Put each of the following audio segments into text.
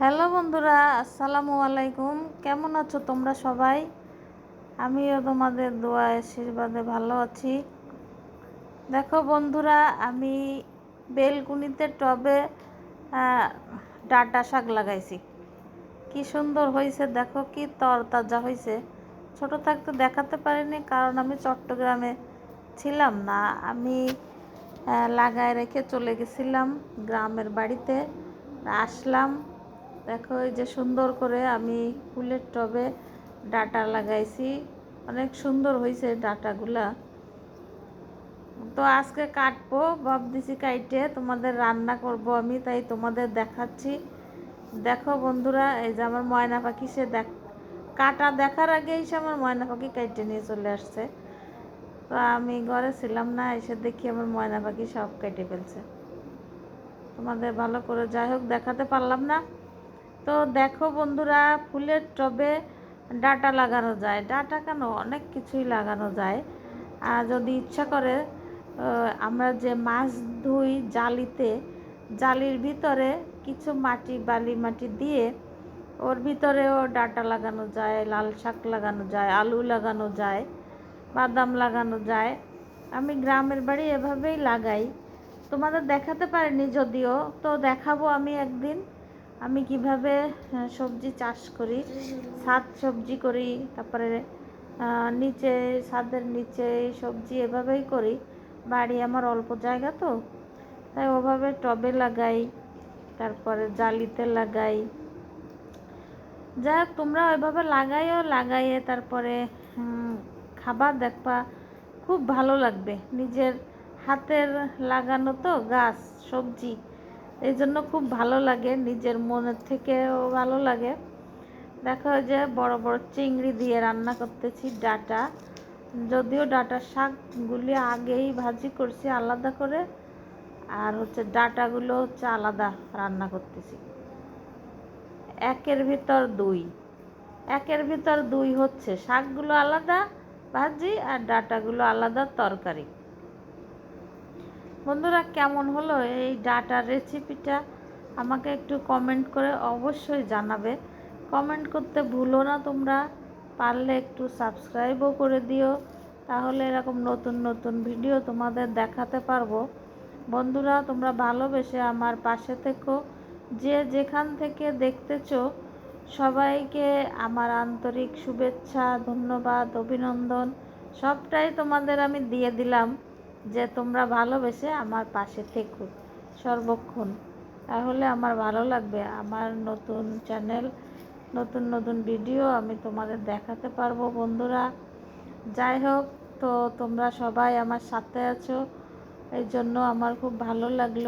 Hello বন্ধুরা, আসসালামু আলাইকুম। কেমন আছো তোমরা সবাই? আমিও তোমাদের দোয়া, আশীর্বাদে ভালো আছি। দেখো বন্ধুরা, আমি বেলকুনিতে টবে ডাঁটা শাক লাগাইছি। কি সুন্দর হয়েছে দেখো কি তরতাজা হয়েছে ছোট থাকতে দেখাতে পারিনি, কারণ আমি চট্টগ্রামে ছিলাম না। আমি লাগায় রেখে চলে গেছিলাম গ্রামের বাড়িতে। আসলাম দেখো এই যে সুন্দর করে আমি ফুলের টবে ডাটা লাগাইছি। অনেক সুন্দর হয়েছে ডাটাগুলা। তো আজকে কাটবো ভাবতেছি কাইটে, তোমাদের রান্না করব আমি, তাই তোমাদের দেখাচ্ছি। দেখো বন্ধুরা, এই যে আমার ময়না পাখি, সে দেখ কাটা দেখার আগেই সে আমার ময়না পাখি কাইটে নিয়ে চলে আসছে। তো আমি ঘরে ছিলাম না, এসে দেখি আমার ময়না পাখি সব কেটে ফেলছে। তোমাদের ভালো করে যাই হোক, দেখাতে পারলাম না। তো দেখো বন্ধুরা, ফুলের টবে ডাটা লাগানো যায়। ডাটা কেন? অনেক কিছুই লাগানো যায়। আর যদি ইচ্ছা করে আমরা যে মাছ ধুই জালিতে, জালির ভিতরে কিছু মাটি, বালি মাটি দিয়ে ওর ভিতরেও ডাটা লাগানো যায়, লাল শাক লাগানো যায়, আলু লাগানো যায়, বাদাম লাগানো যায়। আমি গ্রামের বাড়ি এভাবেই লাগাই। তোমাদের দেখাতে পারিনি যদিও, তো দেখাবো আমি একদিন। আমি কীভাবে সবজি চাষ করি ছাদ সবজি করি তারপরে নিচে ছাদের নিচে সবজি এভাবেই করি। বাড়ি আমার অল্প জায়গা তো তাই ওভাবে টবে লাগাই তারপরে জালিতে লাগাই। যা হোক, তোমরা ওইভাবে লাগাইও লাগাইয়ে তারপরে খাবার দেখবা খুব ভালো লাগবে। নিজের হাতের লাগানো তো গাছ সবজি। এই জন্য খুব ভালো লাগে, নিজের মনের থেকেও ভালো লাগে। দেখা ওই যে বড় বড় চিংড়ি দিয়ে রান্না করতেছি ডাটা। যদিও ডাটার শাকগুলি আগেই ভাজি করছি আলাদা করে, আর হচ্ছে ডাটাগুলো হচ্ছে আলাদা রান্না করতেছি। একের ভিতর দুই। একের ভিতর দুই হচ্ছে শাকগুলো আলাদা ভাজি আর ডাটাগুলো আলাদা তরকারি। বন্ধুরা, কেমন হলো এই ডাটার রেসিপিটা আমাকে একটু কমেন্ট করে অবশ্যই জানাবে। কমেন্ট করতে ভুলো না তোমরা, পারলে একটু সাবস্ক্রাইবও করে দিও। তাহলে এরকম নতুন নতুন ভিডিও তোমাদের দেখাতে পারব। বন্ধুরা, তোমরা ভালোবেসে আমার পাশে থেকো। যে যেখান থেকে দেখতেছো, সবাইকে আমার আন্তরিক শুভেচ্ছা, ধন্যবাদ, অভিনন্দন। সবটাই তোমাদের আমি দিয়ে দিলাম। যে তোমরা ভালোবেসে আমার পাশে থেকো, সর্বক্ষণ। তাহলে আমার ভালো লাগবে। আমার নতুন চ্যানেল নতুন নতুন ভিডিও আমি তোমাদের দেখাতে পারব, বন্ধুরা। যাই হোক, তো তোমরা সবাই আমার সাথে আছো। এই জন্য আমার খুব ভালো লাগল।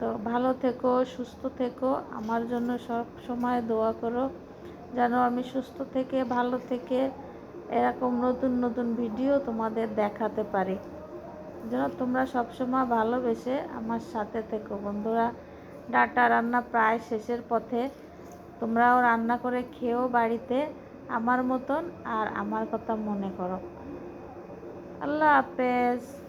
তো ভালো থেকো, সুস্থ থেকো। আমার জন্য সব সময় দোয়া করো, যেন আমি সুস্থ থেকে, ভালো থেকে এরকম নতুন নতুন ভিডিও তোমাদের দেখাতে পারি। যেন তোমরা সবসময় ভালোবেসে আমার সাথে থেকো। বন্ধুরা, ডাটা রান্না প্রায় শেষের পথে। তোমরাও রান্না করে খেয়েও বাড়িতে আমার মতন আর আমার কথা মনে করো। আল্লাহ হাফেজ।